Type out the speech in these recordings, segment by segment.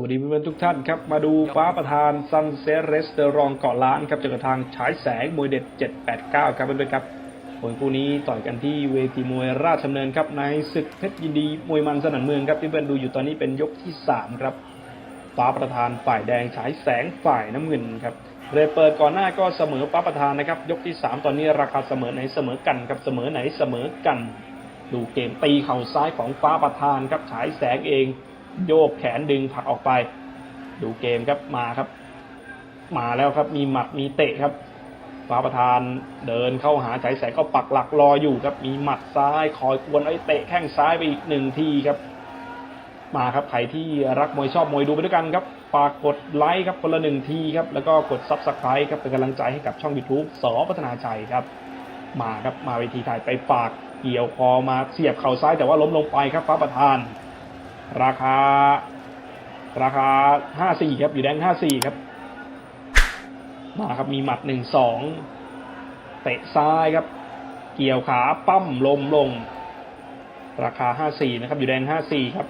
วัสดีเพื่อนๆทุกท่านครับ มาดูฟ้าประธานซันเซ็ตเรสเตอรองเกาะล้านครับเจอกับทางฉายแสงมวยเด็ด 789 ครับเพื่อนๆครับผลคู่นี้ต่อยกันที่เวทีมวยราชดำเนินครับในศึกเพชรยินดีมวยมันสนั่นเมืองครับที่เพื่อนๆดูอยู่ตอนนี้เป็นยกที่ 3 ครับ ฟ้าประธานฝ่ายแดงฉายแสงฝ่ายน้ำเงินครับเรยเปิดก่อนหน้าก็เสมอฟ้าประธานนะครับ ยกที่ 3 ตอนนี้ราคาเสมอไหนเสมอกันครับเสมอไหนเสมอกัน ดูเกมตีเข่าซ้ายของฟ้าประธานครับฉายแสงเอง โยกแขนดึงผลักออกไป ดูเกมครับมาครับ มาแล้วครับมีหมัดมีเตะครับฟ้าประธานเดินเข้าหาฉายแสงก็ปักหลักรออยู่ครับ มีหมัดซ้ายคอยกวนไอ้เตะแข้งซ้ายไปอีกหนึ่งทีครับ มาครับใครที่รักมวยชอบมวยดูไปด้วยกันครับฝากกดไลค์ครับคนละหนึ่งทีครับ แล้วก็กดซับสไครต์ครับเป็นกำลังใจให้กับช่อง YouTube สอพัฒนาชัยครับ มาครับมาเวทีถ่ายไปฝากเกี่ยวคอมาเสียบเข่าซ้ายแต่ว่าล้มลงไปครับฟ้าประธาน ราคา ราคาห้าสี่ครับ อยู่แดงห้าสี่ครับ มาครับมีหมัดหนึ่งสองเตะซ้ายครับ เกี่ยวขาปั้มลมลง ราคาห้าสี่นะครับ อยู่แดงห้าสี่ครับ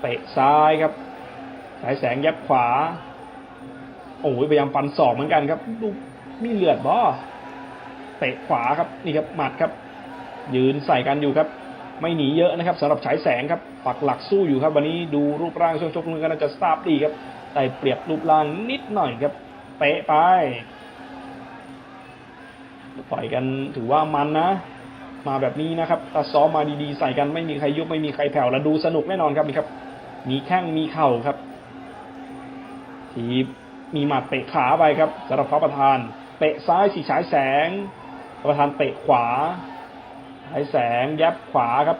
เตะซ้ายครับ สายแสงยับขวา โอ้ยพยายามฟันศอกเหมือนกันครับดูมีเลือดบ่เตะขวาครับนี่ครับหมัดครับ ยืนใส่กันอยู่ครับ ไม่หนีเยอะนะครับสำหรับฉายแสงครับปักหลักสู้อยู่ครับ วันนี้ดูรูปร่างช่วงชกมือก็น่าจะทราบดีครับแต่เปรียบรูปร่างนิดหน่อยครับเตะไปต่อยกันถือว่ามันนะ มาแบบนี้นะครับถ้าซ้อมมาดีๆ ใส่กันไม่มีใครยุบไม่มีใครแผ่วแล้วดูสนุกแน่นอนครับนี่ครับ มีแข้งมีเข่าครับทีมีหมัดเตะขาไปครับสำหรับพระประธานเตะซ้ายสีฉายแสงพระประธานเตะขวา ฉายแสงยับขวาครับ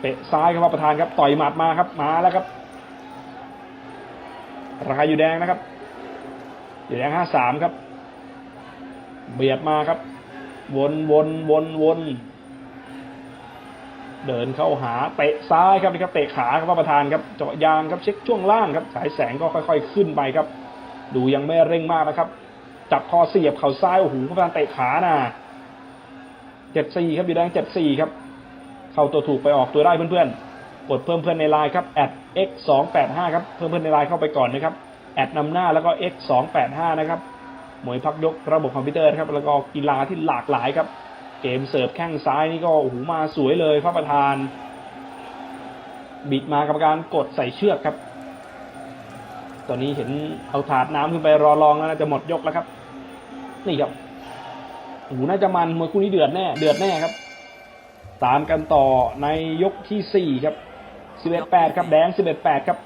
เตะซ้ายครับพระประธานครับต่อยหมัดมาครับมาแล้วครับ ราคาอยู่แดงนะครับอยู่แดงห้าสามครับ เบียดมาครับ วนวนวนวนเดินเข้าหาเตะซ้ายครับนี่ครับเตะขาครับพระประธานครับเจาะยางครับเช็คช่วงล่างครับฉายแสงก็ค่อย ๆ ขึ้นไปครับ ดูยังไม่เร่งมากนะครับ จับคอเสียบเข่าซ้ายโอ้โหประธานเตะขาน่ะ เจ็ดสี่ครับอยู่แดงเจ็ดสี่ครับ เข้าตัวถูกไปออกตัวได้เพื่อนๆกดเพิ่มเพื่อนในไลน์ครับ x สองแปดห้าครับ เพิ่มเพื่อนในไลน์เข้าไปก่อนนะครับ แอดนำหน้าแล้วก็ x สองแปดห้านะครับหมวยพักยกระบบคอมพิวเตอร์ครับ แล้วก็กีฬาที่หลากหลายครับ เกมเสิร์ฟแข้งซ้ายนี่ก็โอ้โหมาสวยเลยพระประธาน บิดมากรรมการกดใส่เชือกครับ ตอนนี้เห็นเอาถาดน้ำขึ้นไปรอรองแล้วจะหมดยกแล้วครับ นี่ครับ โอ้โหน่าจะมันมวยคู่นี้เดือดแน่ เดือดแน่ครับ ตามกันต่อในยกที่สี่ครับสิบเอ็ดแปดครับแดงสิบเอ็ดแปดครับ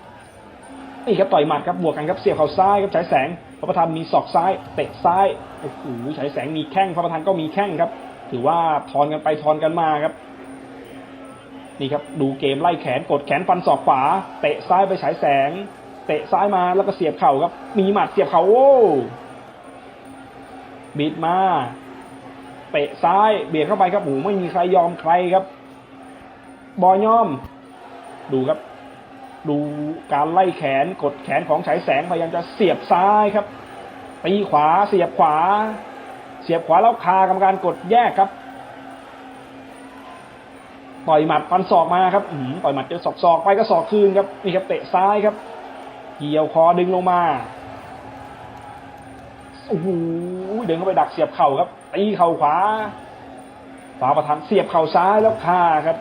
นี่ครับต่อยหมัดครับบวกกันครับเสียบเข่าซ้ายครับฉายแสงพระประธานมีศอกซ้ายเตะซ้ายโอ้โหฉายแสงมีแข้งพระประธานก็มีแข้งครับ ถือว่าทอนกันไปทอนกันมาครับ นี่ครับดูเกมไล่แขนกดแขนฟันศอกขวา เตะซ้ายไปฉายแสง เตะซ้ายมาแล้วก็เสียบเข่าครับ มีหมัดเสียบเข่าโอ้บิดมา เตะซ้ายเบียดเข้าไปครับโอ้ไม่มีใครยอมใครครับ บอยอม ดูครับ ดูการไล่แขนกดแขนของฉายแสงพยายามจะเสียบซ้ายครับตีขวาเสียบขวา เสียบขวาแล้วคากรรมการกดแยกครับต่อยหมัดฟันศอกมาครับต่อยหมัดเจอศอกศอกไปก็ศอกคืนครับนี่ครับเตะซ้ายครับเกี่ยวคอดึงลงมาโอ้โหเดินเข้าไปดักเสียบเข่าครับ ตีเข่าขวาฝาประธานเสียบเข่าซ้ายแล้วคาครับ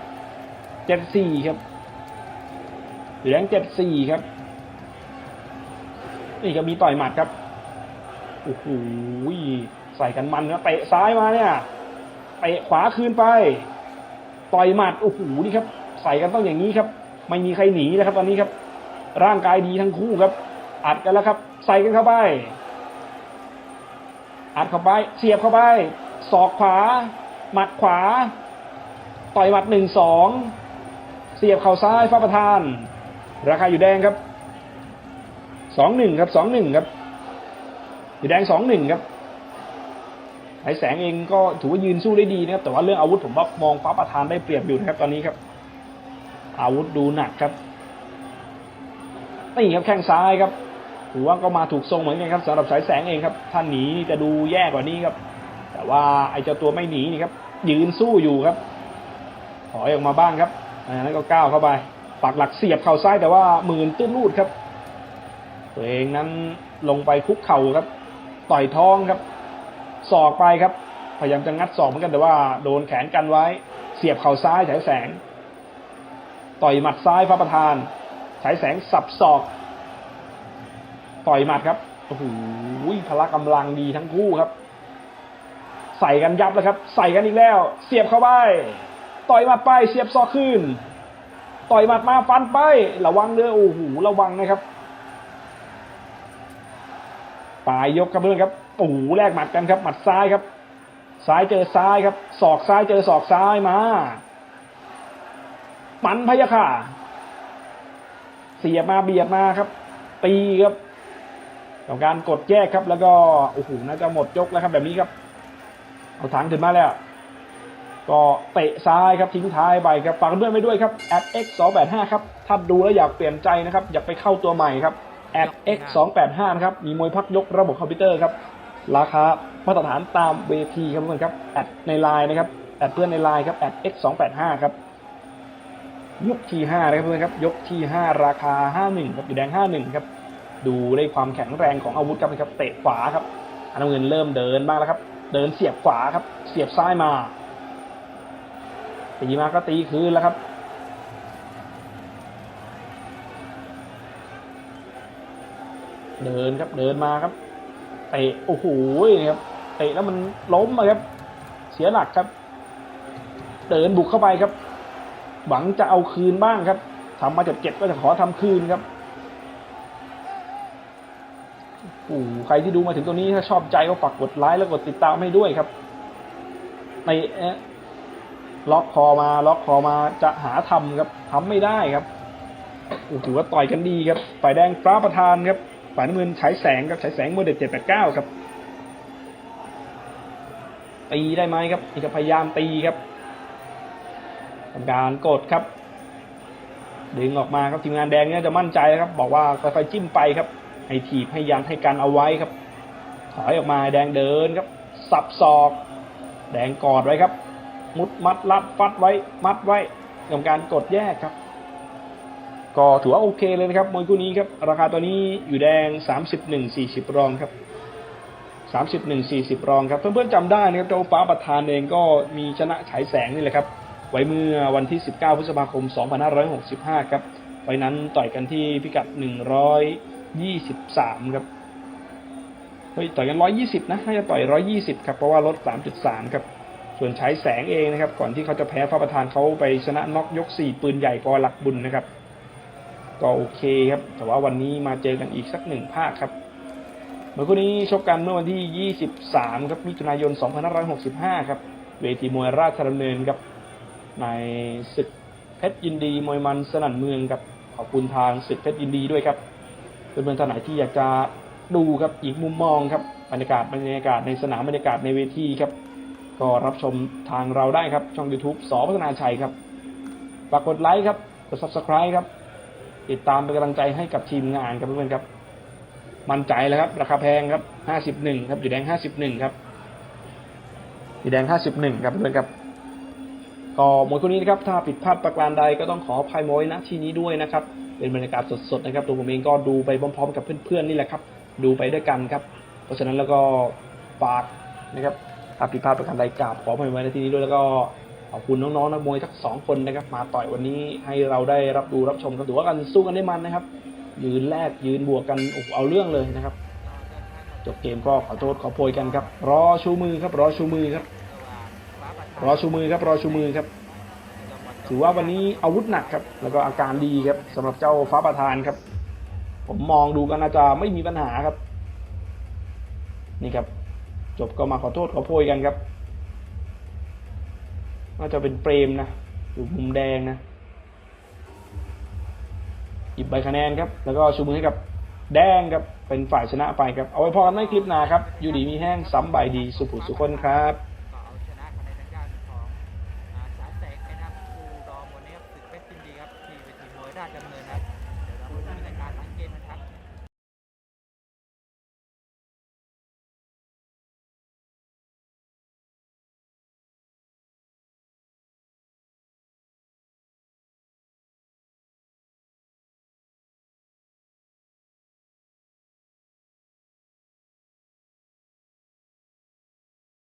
เจ็ดสี่ครับเหลืองเจ็ดสี่ครับ นี่ก็มีต่อยหมัดครับโอ้โหใส่กันมันนะเตะซ้ายมาเนี่ยเตะขวาคืนไป ต่อยหมัดโอ้โหนี่ครับ ใส่กันต้องอย่างนี้ครับ ไม่มีใครหนีนะครับ ตอนนี้ครับ ร่างกายดีทั้งคู่ครับ อัดกันแล้วครับ ใส่กันเข้าไป อัดเข้าไป เสียบเข้าไป ศอกขวา หมัดขวา ต่อยหมัดหนึ่งสองเสียบเข่าซ้ายฟ้าประธาน ราคาอยู่แดงครับสองหนึ่งครับสองหนึ่งครับ อยู่แดงสองหนึ่งครับไอแสงเองก็ถือว่ายืนสู้ได้ดีนะครับ แต่ว่าเรื่องอาวุธผมว่ามองฟ้าประธานได้เปรียบอยู่นะครับ ตอนนี้ครับ อาวุธดูหนักครับนี่ครับแข้งซ้ายครับ ถือว่าก็มาถูกทรงเหมือนกันครับสำหรับสายแสงเองครับท่านหนีจะดูแย่กว่านี้ครับ แต่ว่าไอเจ้าตัวไม่หนีนี่ครับ ยืนสู้อยู่ครับถอยออกมาบ้างครับอันนั้นก็ก้าวเข้าไป ปักหลักเสียบเข่าซ้ายแต่ว่าหมื่นตื้นลูดครับ ตัวเองนั้นลงไปคุกเข่าครับ ต่อยท้องครับศอกไปครับ พยายามจะงัดศอกเหมือนกันแต่ว่าโดนแขนกันไว้ เสียบเข่าซ้ายฉายแสง ต่อยหมัดซ้ายฟ้าประธานฉายแสงสับศอก ต่อยหมัดครับโอ้โหพละกำลังดีทั้งคู่ครับ ใส่กันยับแล้วครับ ใส่กันอีกแล้ว เสียบเข้าไปต่อยหมัดไปเสียบศอกขึ้น ต่อยหมัดมาฟันไประวังเด้อโอ้โหระวังนะครับปลายยกครับเพื่อนครับโอ้โหแลกหมัดกันครับ หมัดซ้ายครับ ซ้ายเจอซ้ายครับศอกซ้ายเจอศอกซ้ายมาปันพยาค่ะ เสียบมาเบียดมาครับ ตีครับ กับการกดแยกครับแล้วก็โอ้โหน่าจะหมดยกแล้วครับแบบนี้ครับ เอาถังถึงมาแล้ว ก็เตะซ้ายครับทิ้งท้ายไปครับฝากเพื่อนไปด้วยครับ at x 2 8 5ครับถ้าดูแล้วอยากเปลี่ยนใจนะครับอยากไปเข้าตัวใหม่ครับ at x 2 8 5นะครับมีมวยพักยกระบบคอมพิวเตอร์ครับ ราคามาตรฐานตามเวทีครับเพื่อนครับแอดในไลน์นะครับแอดเพื่อนในไลน์ครับ at x 2 8 5ครับยกที่5นะครับเพื่อนครับยกที่ 5 ราคา 51ครับอยู่แดง 51ครับ ดูได้ความแข็งแรงของอาวุธครับนะครับเตะขวาครับอันน้ำเงินเริ่มเดินบ้างแล้วครับ เดินเสียบขวาครับ เสียบซ้ายมาตีมาก็ตีคืนแล้วครับเดินครับเดินมาครับเตะโอ้โหนี่ครับเตะแล้วมันล้มครับ เสียหลักครับ เดินบุกเข้าไปครับ หวังจะเอาคืนบ้างครับทำมาเจ็บเจ็บก็จะขอทำคืนครับ โอ้ใครที่ดูมาถึงตรงนี้ถ้าชอบใจก็ฝากกดไลค์แล้วกดติดตามให้ด้วยครับในเอล็อกคอมาล็อกคอมาจะหาทำครับทำไม่ได้ครับโอ้ถือว่าต่อยกันดีครับฝ่ายแดงฟ้าประธานครับฝ่ายน้ำเงินฉายแสงครับฉายแสงโมเดลเจ็ดแปดเก้าครับตีได้ไหมครับนี่ก็พยายามตีครับทำการกดครับ ดึงออกมาครับทีมงานแดงเนี่ยจะมั่นใจครับ บอกว่าค่อยๆจิ้มไปครับ ให้ถีบให้ยันให้กันเอาไว้ครับ ถอยออกมาแดงเดินครับ สับศอก แดงกอดไว้ครับ มุดมัดรัดฟัดไว้ มัดไว้กับการกดแยกครับ ก็ถือว่าโอเคเลยนะครับมวยคู่นี้ครับ ราคาตัวนี้อยู่แดง 31 40 รองครับ31 40 รองครับเพื่อนๆจำได้นะครับเจ้าฟ้าประธานเองก็มีชนะฉายแสงนี่แหละครับ ไว้เมื่อวันที่ 19 พฤษภาคม 2565 ครับไฟนั้นต่อยกันที่พิกัด 123ครับเฮ้ยต่อยกัน120นะน่าจะต่อย120ครับเพราะว่าลด3.3ครับส่วนฉายแสงเองนะครับ ก่อนที่เขาจะแพ้ฟ้าประธานเขาไปชนะน็อกยก4ปืนใหญ่กอหลักบุญนะครับ ก็โอเคครับ แต่ว่าวันนี้มาเจอกันอีกสักหนึ่งภาคครับเมื่อคู่นี้ชกกันเมื่อวันที่ 23 ครับมิถุนายน 2565 ครับ เวทีมวยราชดำเนินครับ ในศึกเพชรยินดีมวยมันสนั่นเมืองครับ ขอบคุณทางศึกเพชรยินดีด้วยครับ เพื่อนๆท่านไหนที่อยากจะดูครับอีกมุมมองครับบรรยากาศบรรยากาศในสนามบรรยากาศในเวทีครับ ก็รับชมทางเราได้ครับ ช่อง YouTube สอพัฒนาชัยครับฝากกดไลค์ครับกด Subscribe ครับ ติดตามเป็นกำลังใจให้กับทีมงานครับเพื่อนๆครับ มั่นใจแล้วครับ ราคาแพงครับ 51 ครับอยู่แดง 51 ครับอยู่แดง 51 ครับเพื่อนๆครับ ก็หมวยคู่นี้นะครับถ้าผิดพลาดประการใดก็ต้องขออภัยมวยณที่นี้ด้วยนะครับเป็นบรรยากาศสดๆนะครับตัวผมเองก็ดูไปพร้อมๆ กับเพื่อนๆนี่แหละครับ ดูไปด้วยกันครับ เพราะฉะนั้นแล้วก็ฝากนะครับถ้าผิดพลาดประการใดกราบขออภัยไว้ในที่นี้ด้วยแล้วก็ขอบคุณน้องๆนักมวยทั้งสองคนนะครับ มาต่อยวันนี้ให้เราได้รับดูรับชมกันถือว่ากันสู้กันได้มันนะครับ ยืนแรกยืนบวกกันโอ้เอาเรื่องเลยนะครับจบเกมก็ขอโทษขอโพยกันครับ รอชูมือครับรอชูมือครับ รอชูมือครับรอชูมือครับ ถือว่าวันนี้อาวุธหนักครับ แล้วก็อาการดีครับสำหรับเจ้าฟ้าประธานครับ ผมมองดูก็น่าจะไม่มีปัญหาครับ นี่ครับ จบก็มาขอโทษขอโพยกันครับน่าจะเป็นเปรมนะอยู่มุมแดงนะหยิบใบคะแนนครับ แล้วก็ชูมือให้กับแดงครับ เป็นฝ่ายชนะไปครับ เอาไว้พอกันในคลิปหน้าครับ อยู่ดีมีแห้งซ้ำใบดีสุภุสุคนครับ